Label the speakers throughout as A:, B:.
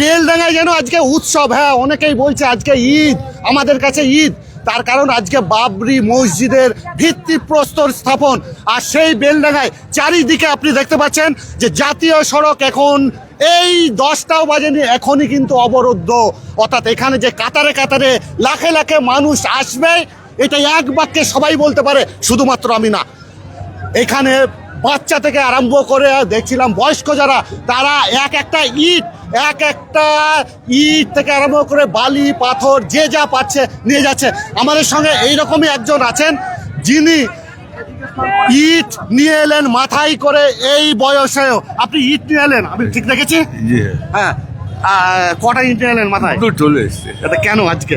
A: বেলডাঙ্গায় যেন আজকে উৎসব হ্যাঁ অনেকেই বলছে আজকে ঈদ, আমাদের কাছে ঈদ। তার কারণ আজকে বাবরি মসজিদের ভিত্তিপ্রস্তর স্থাপন। আর সেই বেলডাঙ্গায় চারিদিকে আপনি দেখতে পাচ্ছেন যে জাতীয় সড়ক এখন এই দশটাও বাজেনি, এখনই কিন্তু অবরুদ্ধ। অর্থাৎ এখানে যে কাতারে কাতারে লাখে লাখে মানুষ আসবে এটা এক বাক্যে সবাই বলতে পারে, শুধুমাত্র আমি না। এখানে বাচ্চা থেকে আরম্ভ করে দেখছিলাম বয়স্ক যারা তারা এক একটা ইট এক একটা ইট থেকে আরম্ভ করে বালি পাথর যে যা পাচ্ছে নিয়ে যাচ্ছে। আমাদের সঙ্গে এইরকমই একজন আছেন যিনি ইট নিয়ে এলেন মাথায় করে এই বয়সেও। আপনি ইট নিয়ে এলেন আমি ঠিক দেখেছি? হ্যাঁ। কটা ইট নিয়ে এলেন মাথায়?
B: চলে এসছে।
A: এটা কেন আজকে?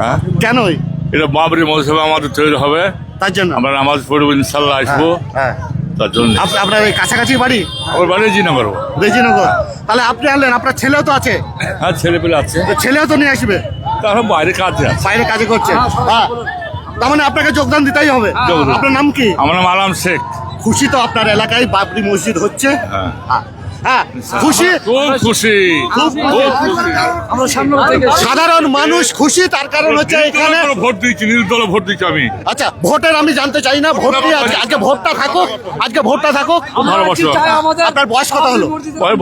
B: হ্যাঁ?
A: কেনই?
B: এটা বাবরি মৌসুমে আমাদের তৈরি হবে।
A: তার জন্য?
B: আমরা নামাজ পড়ব ইনশাল্লাহ আসব।
A: হ্যাঁ।
B: তার জন্য।
A: আপ- আপনার ওই কাছাকাছি বাড়ি?
B: আমার বাড়ি
A: রেজিনগর তাহলে আপনি আনলেন আপনার ছেলেও তো আছে।
B: হ্যাঁ ছেলে পেলে আছে।
A: তো ছেলেও তো নিয়ে আসবে?
B: তারা বাইরে কাজে আছে।
A: বাইরে কাজে করছে। হ্যাঁ। তার মানে আপনাকে যোগদান দিতেই হবে।
B: যোগদান।
A: আপনার নাম কি?
B: আমার নাম আলাম শেখ।
A: খুশি তো আপনার এলাকায় বাবরি মসজিদ হচ্ছে।
B: হ্যাঁ।
A: হ্যাঁ। হ্যাঁ খুশি?
B: খুব খুশি।
A: খুব সাধারণ মানুষ খুশি তার কারণ হচ্ছে এখানে
B: ভোট দিচ্ছি নির্দল দলে ভোট দিচ্ছি আমি।
A: আচ্ছা ভোটের আমি জানতে চাই না ভোট নিয়ে আজকে ভোটটা থাকুক আজকে ভোটটা থাকুক।
B: ভালোবাসো।
A: আপনার বয়স কত হলো?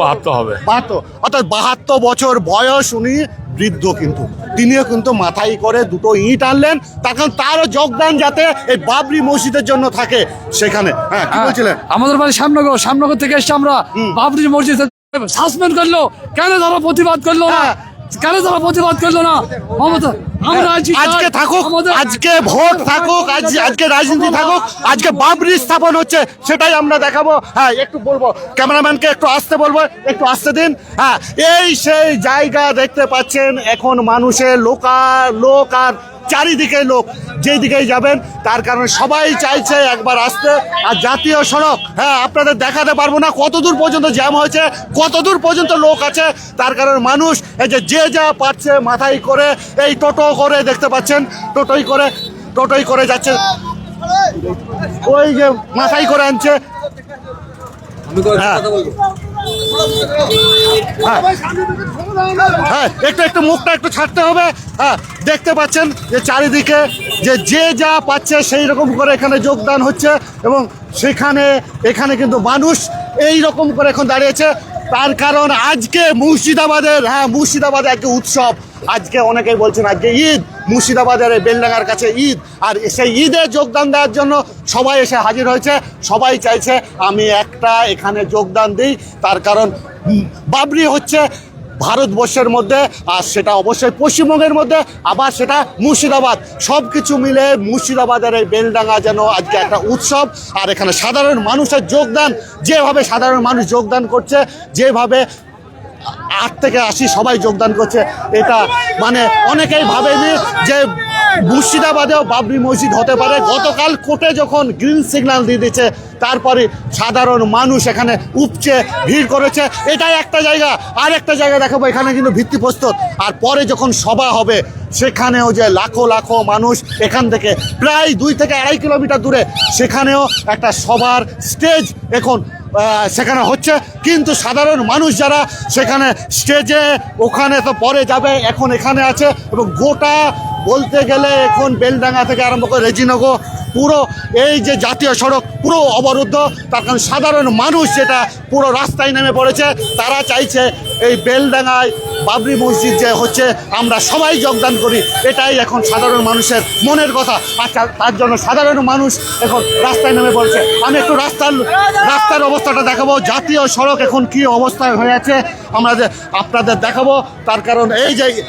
B: বাহাত্তর হবে।
A: বাহাত্তর। অর্থাৎ বাহাত্তর বছর বয়স উনি বৃদ্ধ কিন্তু। তিনিও কিন্তু মাথায় করে দুটো ইট আনলেন তখন তারও যোগদান যাতে এই বাবরি মসজিদের জন্য থাকে সেখানে। হ্যাঁ কি বলছিলেন?
C: আমাদের বাড়ি শ্যামনগর শ্যামনগর থেকে এসছি আমরা বাবরি মসজিদ সাসপেন্ড করল কেন তারা প্রতিবাদ করল না?
A: হ্যাঁ।
C: কেন তারা প্রতিবাদ করল না? মমতা আমরা
A: আজকে থাকুক আজকে ভোট থাকুক আজ আজকে রাজনীতি থাকুক আজকে বাবরি স্থাপন হচ্ছে সেটাই আমরা দেখাবো। হ্যাঁ একটু বলব ক্যামেরাম্যানকে একটু আসতে বলব একটু আসতে দিন। হ্যাঁ এই সেই জায়গা দেখতে পাচ্ছেন এখন মানুষের লোকার লোক আর চারিদিকে লোক যেই দিকেই যাবেন তার কারণে সবাই চাইছে একবার আসতে। আর জাতীয় সড়ক হ্যাঁ আপনাদের দেখাতে পারব না কত দূর পর্যন্ত জ্যাম হয়েছে কত দূর পর্যন্ত লোক আছে তার কারণে মানুষ এই যে যে যা পারছে মাথায় করে এই টোটো করে দেখতে পাচ্ছেন টোটোই করে টোটোই করে যাচ্ছে। ওই যে মাথায় করে আনছে। হ্যাঁ। হ্যাঁ। একটু একটু মুখটা একটু ছাড়তে হবে। হ্যাঁ দেখতে পাচ্ছেন যে চারিদিকে যে যে যা পাচ্ছে সেই রকম করে এখানে যোগদান হচ্ছে এবং সেখানে, এখানে কিন্তু মানুষ এই রকম করে এখন দাঁড়িয়েছে। তার কারণ আজকে মুর্শিদাবাদের হ্যাঁ মুর্শিদাবাদে আজকে উৎসব। আজকে অনেকেই বলছেন আজকে ঈদ। মুর্শিদাবাদের বেলডাঙ্গার কাছে ঈদ। আর সেই ঈদে যোগদান দেওয়ার জন্য সবাই এসে হাজির হয়েছে। সবাই চাইছে আমি একটা এখানে যোগদান দিই। তার কারণ বাবরি হচ্ছে ভারতবর্ষের মধ্যে আর সেটা অবশ্যই পশ্চিমবঙ্গের মধ্যে, আবার সেটা মুর্শিদাবাদ। সব কিছু মিলে মুর্শিদাবাদের এই বেলডাঙ্গা যেন আজকে একটা উৎসব। আর এখানে সাধারণ মানুষের যোগদান, যেভাবে সাধারণ মানুষ যোগদান করছে, যেভাবে আট থেকে আশি সবাই যোগদান করছে। এটা মানে অনেকেই ভাবেনি যে মুর্শিদাবাদেও বাবরি মসজিদ হতে পারে। গতকাল কোর্টে যখন গ্রিন সিগন্যাল দিয়ে দিচ্ছে তারপরে সাধারণ মানুষ এখানে উপচে ভিড় করেছে। এটাই একটা জায়গা। আর একটা জায়গা দেখাবো, এখানে কিন্তু ভিত্তিপ্রস্তর আর পরে যখন সভা হবে, সেখানেও যে লাখো লাখো মানুষ এখান থেকে প্রায় দুই থেকে আড়াই কিলোমিটার দূরে, সেখানেও একটা সভার স্টেজ এখন সেখানে হচ্ছে। কিন্তু সাধারণ মানুষ যারা সেখানে স্টেজে ওখানে তো পরে যাবে, এখন এখানে আছে। এবং গোটা বলতে গেলে এখন বেলডাঙ্গা থেকে আরম্ভ করে রেজিনগর, পুরো এই যে জাতীয় সড়ক, পুরো অবরুদ্ধ। তার কারণ সাধারণ মানুষ যেটা পুরো রাস্তায় নেমে পড়েছে, তারা চাইছে এই বেলডাঙ্গায় বাবরি মসজিদ যে হচ্ছে, আমরা সবাই যোগদান করি। এটাই এখন সাধারণ মানুষের মনের কথা। আর তার- জন্য সাধারণ মানুষ এখন রাস্তায় নেমে পড়ছে। আমি একটু রাস্তার রাস্তার অবস্থাটা দেখাবো। জাতীয় সড়ক এখন কি অবস্থায় হয়ে আছে, আমরা আপনাদের দেখাবো। তার কারণ এই যে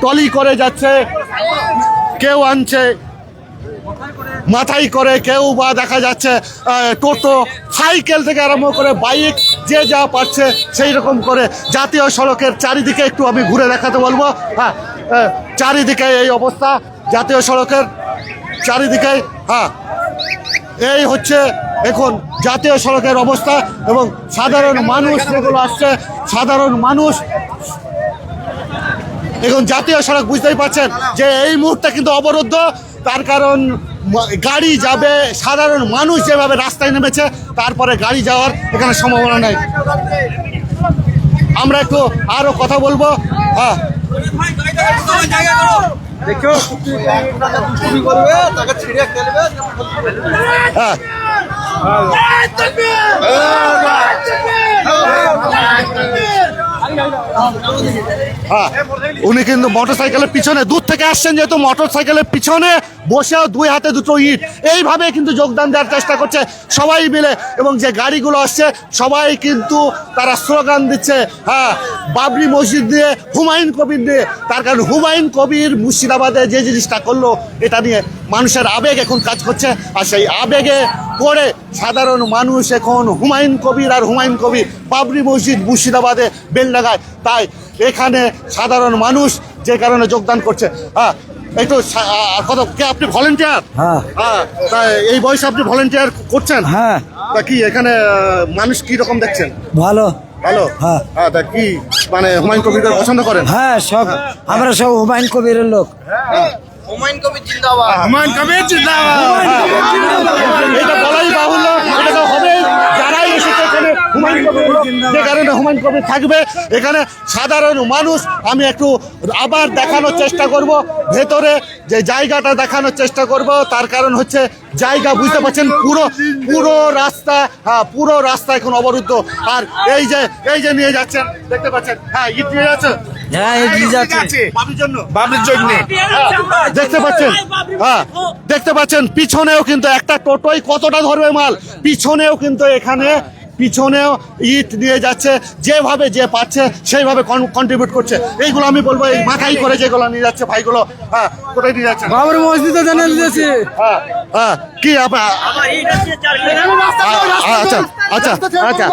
A: টলি করে যাচ্ছে, কেউ আনছে, মাথায় করে কেউ বা দেখা যাচ্ছে টোটো, সাইকেল থেকে আরম্ভ করে বাইক যে যা পাচ্ছে সেই রকম করে জাতীয় সড়কের চারিদিকে একটু আমি ঘুরে দেখাতে বলব। হ্যাঁ চারিদিকে এই অবস্থা, জাতীয় সড়কের চারিদিকে হ্যাঁ। এই হচ্ছে এখন জাতীয় সড়কের অবস্থা এবং সাধারণ মানুষ যেগুলো আসছে, সাধারণ মানুষ। এখন জাতীয় সড়ক বুঝতেই পারছেন যে এই মুহূর্তে কিন্তু অবরুদ্ধ, তার কারণ গাড়ি যাবে সাধারণ মানুষ যেভাবে রাস্তায় নেমেছে তারপরে গাড়ি যাওয়ার এখানে সম্ভাবনা নেই। আমরা একটু আরও কথা বলব। হ্যাঁ। হ্যাঁ। হ্যাঁ উনি কিন্তু মোটর সাইকেলের পিছনে, দূর থেকে আসছেন যেহেতু মোটর সাইকেলের পিছনে বসেও দুই হাতে দুটো ইট। এইভাবে কিন্তু যোগদান দেওয়ার চেষ্টা করছে সবাই মিলে এবং যে গাড়িগুলো আসছে, সবাই কিন্তু তারা স্লোগান দিচ্ছে হ্যাঁ বাবরি মসজিদ দিয়ে হুমায়ুন কবির দিয়ে তার কারণ হুমায়ুন কবির মুর্শিদাবাদে যে জিনিসটা করল, এটা নিয়ে মানুষের আবেগ এখন কাজ করছে। আর সেই আবেগে পড়ে সাধারণ মানুষ এখন হুমায়ুন কবির আর হুমায়ুন কবির বাবরি মসজিদ মুর্শিদাবাদে বেলডাঙ্গায়। তাই এখানে সাধারণ মানুষ যে কারণে যোগদান করছে। হ্যাঁ একটু কত কে আপনি ভলেন্টিয়ার?
D: হ্যাঁ।
A: হ্যাঁ তা এই বয়সে আপনি ভলেন্টিয়ার করছেন?
D: হ্যাঁ।
A: তা কি এখানে মানুষ কি রকম দেখছেন?
D: ভালো।
A: ভালো?
D: হ্যাঁ।
A: হ্যাঁ তা কি মানে হুমায়ুন কবিরকে পছন্দ করেন?
D: হ্যাঁ সব আমরা সব হুমায়ুন কবিরের লোক।
A: হুমায়ুন কবির জিন্দাবাদ। এটা বলাই বাহুল্য। এটা তো হবেই যারাই এসেছে এখানে হুমায়ুন কবির যে কারণে হুমায়ুন কবির থাকবে। এখানে সাধারণ মানুষ আমি একটু আবার দেখানোর চেষ্টা করব। ভেতরে যে জায়গাটা দেখানোর চেষ্টা করব তার কারণ হচ্ছে জায়গা বুঝতে পারছেন পুরো পুরো রাস্তা হ্যাঁ পুরো রাস্তা এখন অবরুদ্ধ। আর এই যে এই যে নিয়ে যাচ্ছেন দেখতে পাচ্ছেন হ্যাঁ ইট নিয়ে যাচ্ছেন
D: যাচ্ছে।
A: জন্য। বাবির জন্য। দেখতে পাচ্ছেন? হ্যাঁ দেখতে পাচ্ছেন? পিছনেও কিন্তু একটা টোটোই কতটা ধরবে মাল? পিছনেও কিন্তু এখানে পিছনেও ইট নিয়ে যাচ্ছে যেভাবে যে পাচ্ছে সেইভাবে কন্ট্রিবিউট করছে। এইগুলো আমি বলব এই মাথায় করে যেগুলো নিয়ে যাচ্ছে ভাইগুলো হ্যাঁ কোথায় নিয়ে যাচ্ছে?
D: বাবর মসজিদে জানা দিয়েছে।
A: হ্যাঁ হ্যাঁ কি আচ্ছা আচ্ছা আচ্ছা।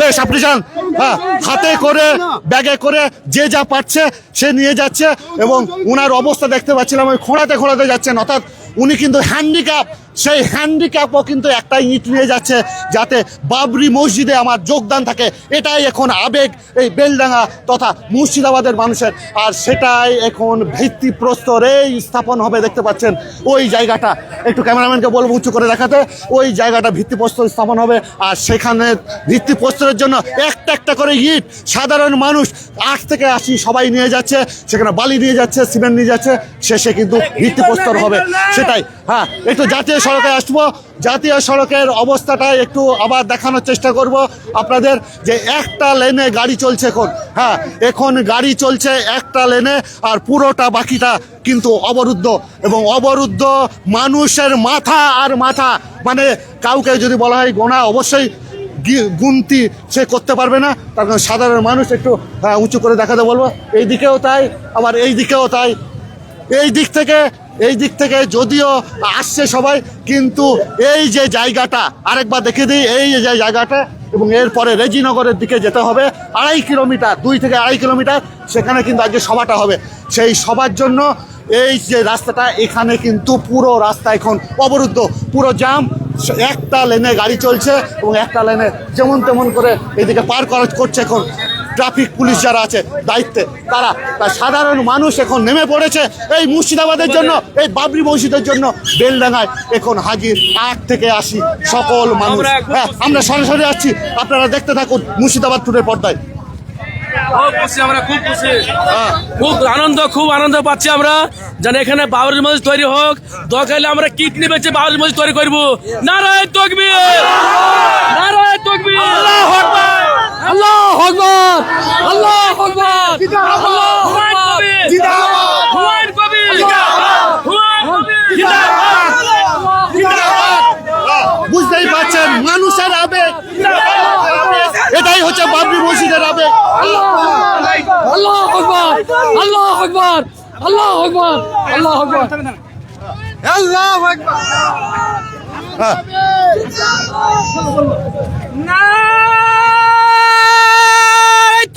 A: বেশ আপনি যান। হ্যাঁ হাতে করে ব্যাগে করে যে যা পাচ্ছে সে নিয়ে যাচ্ছে। এবং উনার অবস্থা দেখতে পাচ্ছিলাম ওই খোঁড়াতে খোঁড়াতে যাচ্ছেন। অর্থাৎ উনি কিন্তু হ্যান্ডিক্যাপ সেই হ্যান্ডিক্যাপও কিন্তু একটা ইট নিয়ে যাচ্ছে যাতে বাবরি মসজিদে আমার যোগদান থাকে। এটাই এখন আবেগ এই বেলডাঙ্গা তথা মুর্শিদাবাদের মানুষের। আর সেটাই এখন ভিত্তিপ্রস্তরেই স্থাপন হবে দেখতে পাচ্ছেন। ওই জায়গাটা একটু ক্যামেরাম্যানকে বলব উঁচু করে দেখাতে। ওই জায়গাটা ভিত্তিপ্রস্তর স্থাপন হবে। আর সেখানে ভিত্তিপ্রস্তরের জন্য একটা একটা করে ইট সাধারণ মানুষ আট থেকে আশি সবাই নিয়ে যাচ্ছে। সেখানে বালি নিয়ে যাচ্ছে সিমেন্ট নিয়ে যাচ্ছে। শেষে কিন্তু ভিত্তিপ্রস্তর হবে। সেটাই হ্যাঁ একটু জাতীয় সড়কে আসব। জাতীয় সড়কের অবস্থাটা একটু আবার দেখানোর চেষ্টা করব। আপনাদের যে একটা লেনে গাড়ি চলছে এখন হ্যাঁ এখন গাড়ি চলছে একটা লেনে আর পুরোটা বাকিটা কিন্তু অবরুদ্ধ এবং অবরুদ্ধ মানুষের মাথা আর মাথা। মানে কাউকে যদি বলা হয় গোনা অবশ্যই গুনতি সে করতে পারবে না। তার কারণ সাধারণ মানুষ একটু হ্যাঁ, উঁচু করে দেখাতে বলব। এই দিকেও তাই আবার এই দিকেও তাই। এই দিক থেকে এই দিক থেকে যদিও আসছে সবাই, কিন্তু এই যে জায়গাটা, আরেকবার দেখে দিই, এই যে জায়গাটা এবং এরপরে রেজিনগরের দিকে যেতে হবে, আড়াই কিলোমিটার, দুই থেকে আড়াই কিলোমিটার, সেখানে কিন্তু আজকে সভাটা হবে। সেই সবার জন্য এই যে রাস্তাটা, এখানে কিন্তু পুরো রাস্তা এখন অবরুদ্ধ, পুরো জাম একটা লেনে গাড়ি চলছে এবং একটা লেনে যেমন তেমন করে এদিকে পার করা করছে এখন। ট্রাফিক পুলিশ যারা আছে দায়িত্বে তারা সাধারণ মানুষ এখন নেমে পড়েছে এই মুর্শিদাবাদের জন্য এই বাবরি মসজিদের জন্য বেলডাঙ্গায় এখন হাজির আট থেকে আসি সকল মানুষ। হ্যাঁ আমরা সরাসরি আসছি আপনারা দেখতে থাকুন মুর্শিদাবাদ টুরের পর্দায়।
E: খুব খুশি আমরা খুব খুশি।
A: হ্যাঁ।
E: খুব আনন্দ খুব আনন্দ পাচ্ছি আমরা যেন এখানে বাবরি মসজিদ তৈরি হোক। দরকার আমরা কিডনি বেচে বাবরি মসজিদ তৈরি করব। নারায়ণ তকবীর! নারায়ণ তকবীর!
C: আল্লাহ আকবার! আল্লাহ আকবার আল্লাহ আকবার আল্লাহ আকবার।
E: কবির। হুমায়ুন কবির। হুমায়ুন কবির।
A: হ্যাঁ, বুঝতেই পারছেন মানুষের আবেগ। এটাই হচ্ছে বাবরি মসজিদের আবেগ।
C: আল্লাহ আকবার আল্লাহ আকবার আল্লাহ আকবার আল্লাহ আকবার।
A: হ্যাঁ।
E: নারায়ণ তকবীর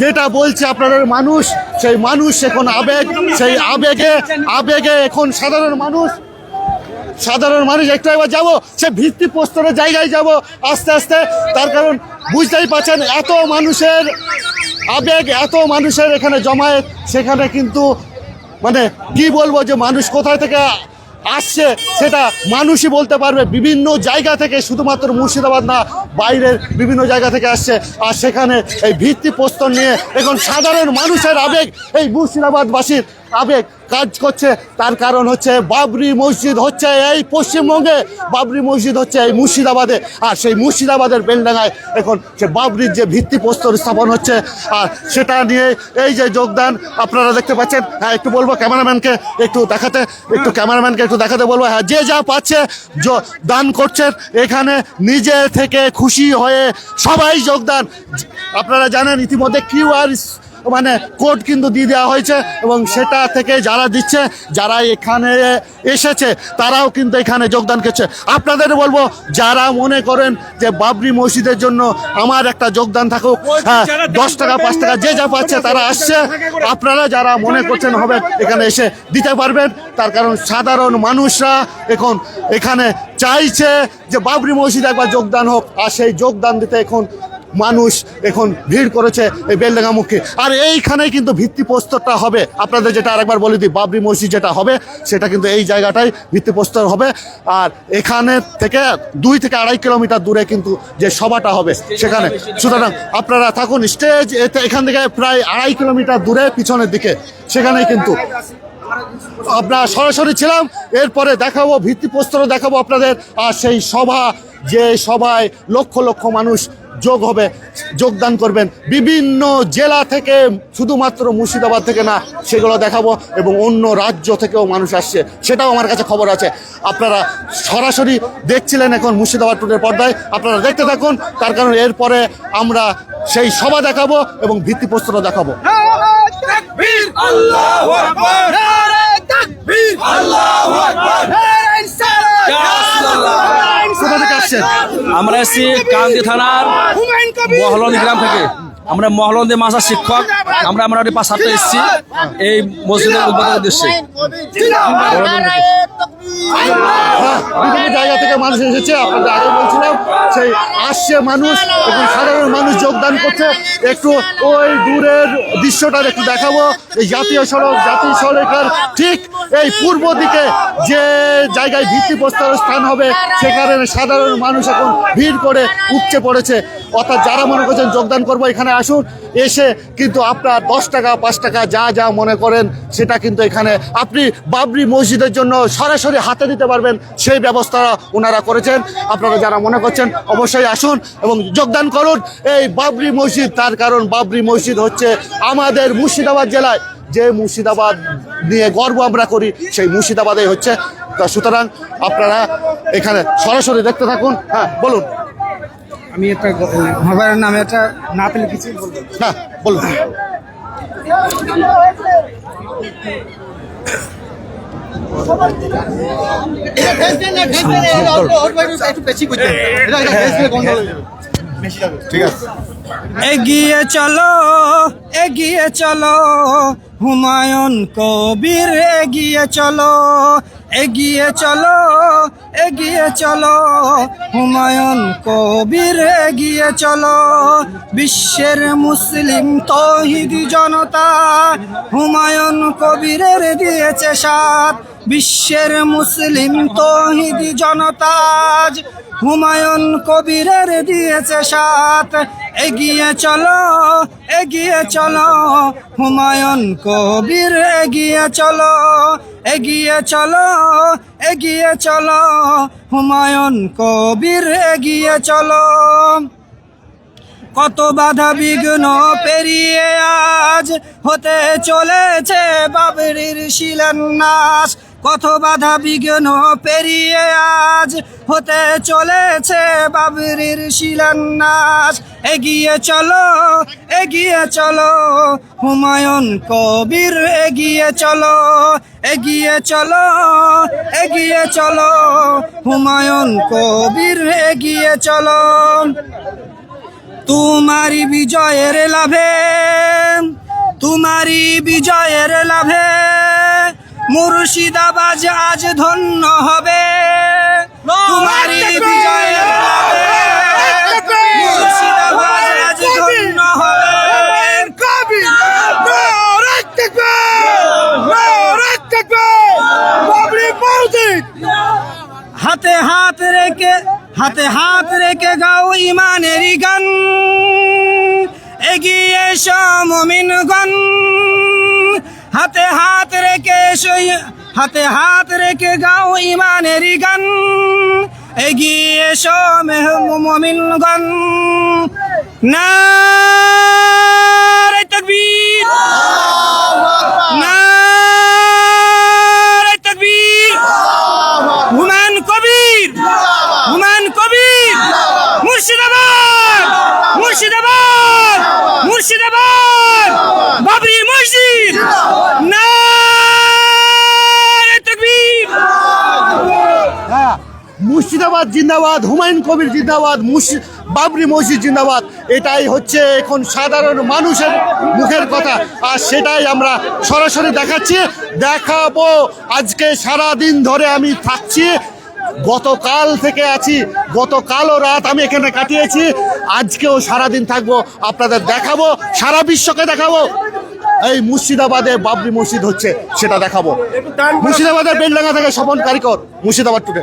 A: যেটা বলছে আপনাদের মানুষ, সেই মানুষ এখন আবেগ, সেই আবেগে আবেগে এখন সাধারণ মানুষ। সাধারণ মানুষ, একটু একবার যাব, সে ভিত্তি প্রস্তরের জায়গায় যাব, আস্তে আস্তে। তার কারণ বুঝতেই পারছেন, এত মানুষের আবেগ, এত মানুষের এখানে জমায়েত, সেখানে কিন্তু মানে কি বলব যে মানুষ কোথায় থেকে আসছে, সেটা মানুষই বলতে পারবে। বিভিন্ন জায়গা থেকে, শুধুমাত্র মুর্শিদাবাদ না, বাইরের বিভিন্ন জায়গা থেকে আসছে। আর সেখানে এই ভিত্তি প্রস্তর নিয়ে এখন সাধারণ মানুষের আবেগ, এই মুর্শিদাবাদবাসীর আবেগ। কাজ করছে, তার কারণ হচ্ছে বাবরি মসজিদ হচ্ছে এই পশ্চিমবঙ্গে, বাবরি মসজিদ হচ্ছে এই মুর্শিদাবাদে। আর সেই মুর্শিদাবাদের বেলডাঙায় এখন সে বাবরির যে ভিত্তিপ্রস্তর স্থাপন হচ্ছে, আর সেটা নিয়ে এই যে যোগদান, আপনারা দেখতে পাচ্ছেন হ্যাঁ একটু বলব ক্যামেরাম্যানকে একটু দেখাতে, একটু ক্যামেরাম্যানকে একটু দেখাতে বলব হ্যাঁ যে যা পাচ্ছে দান করছেন, এখানে নিজে থেকে খুশি হয়ে সবাই যোগদান। আপনারা জানেন ইতিমধ্যে কিউআর মানে কোড কিন্তু দিয়ে দেওয়া হয়েছে এবং সেটা থেকে যারা দিচ্ছে যারা এখানে এসেছে, তারাও কিন্তু এখানে যোগদান করছে। আপনাদের বলব, যারা মনে করেন যে বাবরি মসজিদের জন্য আমার একটা যোগদান থাকুক হ্যাঁ দশ টাকা, পাঁচ টাকা, যে যা পাচ্ছে তারা আসছে। আপনারা যারা মনে করছেন হবে, এখানে এসে দিতে পারবেন। তার কারণ সাধারণ মানুষরা এখন এখানে চাইছে যে বাবরি মসজিদ একবার যোগদান হোক, আর সেই যোগদান দিতে এখন মানুষ এখন ভিড় করেছে এই বেলডাঙ্গা মুখে। আর এইখানেই কিন্তু ভিত্তিপ্রস্তরটা হবে। আপনাদের যেটা আরেকবার বলে দিই, বাবরি মসজিদ যেটা হবে, সেটা কিন্তু এই জায়গাটাই ভিত্তিপ্রস্তর হবে। আর এখানে থেকে দুই থেকে আড়াই কিলোমিটার দূরে কিন্তু যে সভাটা হবে, সেখানে। সুতরাং আপনারা থাকুন, স্টেজ এখান থেকে প্রায় আড়াই কিলোমিটার দূরে, পিছনের দিকে। সেখানেই কিন্তু আমরা সরাসরি ছিলাম, এরপরে দেখাবো ভিত্তিপ্রস্তর দেখাবো আপনাদের। আর সেই সভা, যে সভায় লক্ষ লক্ষ মানুষ যোগ হবে, যোগদান করবেন। বিভিন্ন জেলা থেকে, শুধুমাত্র মুর্শিদাবাদ থেকে না, সেগুলো দেখাবো এবং অন্য রাজ্য থেকেও মানুষ আসছে। সেটাও আমার কাছে খবর আছে। আপনারা সরাসরি দেখছিলেন এখন মুর্শিদাবাদ টুডের পর্দায়। আপনারা দেখতে থাকুন, তার কারণ এরপরে আমরা সেই সভা দেখাবো এবং ভিত্তিপ্রস্তরও দেখাবো। কোথা থেকে আসছেন?
E: আমরা এসেছি কান্দি থানার মহলন গ্রাম থেকে। আমরা মহলন্দে মাসা শিক্ষক। আমরা আমরা পাঁচ সাতটা এসেছি এই মসজিদের উদ্বোধনের উদ্দেশ্যে।
A: বিভিন্ন জায়গা থেকে মানুষ এসেছে, আপনাদের আগে বলছিলাম, সেই আসছে মানুষ এবং সাধারণ মানুষ যোগদান করছে। একটু ওই দূরের দৃশ্যটা একটু দেখাবো, এই জাতীয় সড়ক, জাতীয় সড়কের ঠিক এই পূর্ব দিকে যে জায়গায় ভিত্তিপ্রস্তর স্থান হবে, সেখানে সাধারণ মানুষ এখন ভিড় করে উপচে পড়েছে। অর্থাৎ যারা মনে করছেন যোগদান করব এখানে আসুন, এসে কিন্তু আপনার দশ টাকা, পাঁচ টাকা যা যা মনে করেন, সেটা কিন্তু এখানে আপনি বাবরি মসজিদের জন্য সরাসরি হাতে দিতে পারবেন, সেই ব্যবস্থা ওনারা করেছেন। আপনারা যারা মনে করছেন, অবশ্যই আসুন এবং যোগদান করুন। এই বাবরি মসজিদ, তার কারণ বাবরি মসজিদ হচ্ছে আমাদের মুর্শিদাবাদ জেলায়। যে মুর্শিদাবাদ নিয়ে গর্ব আমরা করি, সেই মুর্শিদাবাদে হচ্ছে। তা সুতরাং আপনারা এখানে সরাসরি দেখতে থাকুন। হ্যাঁ বলুন।
D: আমি একটা মোবাইলের নামে একটা না পেলে কিছু বলব
A: ঠিক বলুন
D: এগিয়ে চলো এগিয়ে চলো, হুমায়ুন কবির এগিয়ে চলো এগিয়ে চলো এগিয়ে চলো, হুমায়ুন কবির এগিয়ে চলো, বিশ্বের মুসলিম তহিদ জনতা হুমায়ুন কবিরের দিয়েছে সাত, বিশ্বের মুসলিম তহিদ জনতা হুমায়ুন কবিরের দিয়েছে সাথ এগিয়ে চলো এগিয়ে চলো, হুমায়ুন কবির এগিয়ে চলো এগিয়ে চলো এগিয়ে চলো, হুমায়ুন কবির এগিয়ে চলো। কত বাধা বিঘ্ন পেরিয়ে আজ হতে চলেছে বাবরির শিলান্যাস কত বাধা বিঘ্ন পেরিয়ে আজ হতে চলেছে বাবরির শিলান্যাস। এগিয়ে চলো এগিয়ে চলো, হুমায়ুন কবির এগিয়ে চলো এগিয়ে চলো এগিয়ে চলো, হুমায়ুন কবির এগিয়ে চলো। তোমারি বিজয়ের লাভে তোমারি বিজয়ের লাভে মুর্শিদাবাজ আজ ধন্য হবে। তোমারি বিজয়ের লাভে মুর্শিদাবাজ আজ ধন্য হবে। হাতে হাত রেখে হাতে হাত রেখে গাও ইমানেরই গান। এগিয়ে এসো মমিনগণ। হাতে হাত রেখে হাতে হাত রেখে গাও ইমানেরই গান। এগিয়ে এসো মেহ মমিনগণ নারে তকবীর নারে তকবীর হুমায়ুন কবির হুমায়ুন কবির মুর্শিদাবাদ মুর্শিদাবাদ মুর্শিদাবাদ বাবরি মসজিদ নারে তকবীর
A: হ্যাঁ মুর্শিদাবাদ জিন্দাবাদ হুমায়ুন কবির জিন্দাবাদ বাবরি মসজিদ জিন্দাবাদ। এটাই হচ্ছে এখন সাধারণ মানুষের মুখের কথা। আর সেটাই আমরা সরাসরি দেখাচ্ছি। দেখাবো আজকে সারা দিন ধরে আমি থাকছি। গতকাল থেকে আছি গতকালও রাত আমি এখানে কাটিয়েছি। আজকেও সারাদিন থাকব আপনাদের দেখাবো সারা বিশ্বকে দেখাবো। এই মুর্শিদাবাদে বাবরি মসজিদ হচ্ছে সেটা দেখাবো। মুর্শিদাবাদের বেলডাঙ্গা থেকে স্বপন কারিকর মুর্শিদাবাদ টুডে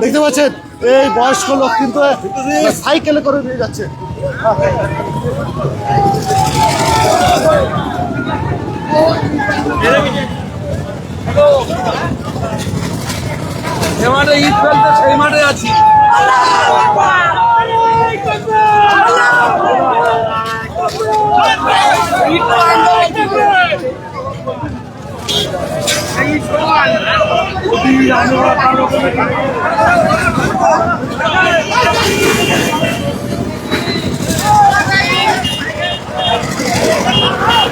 A: দেখতে পাচ্ছেন এই বয়স্ক লোক কিন্তু সাইকেলে করে নিয়ে যাচ্ছে।
C: যে মাঠে ঈদ ফেলতে সেই মাঠে আছি।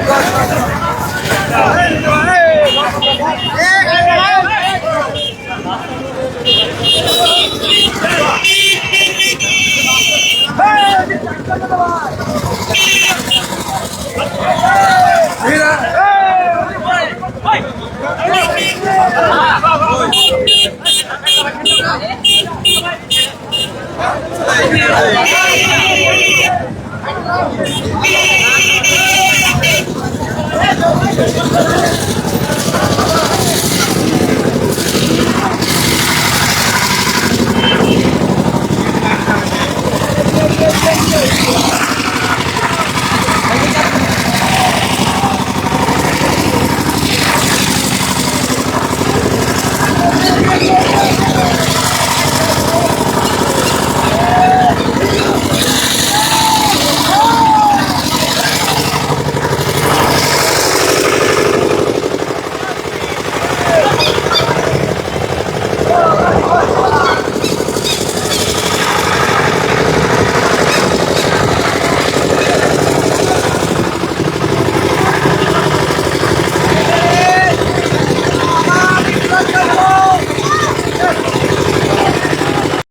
F: Hey!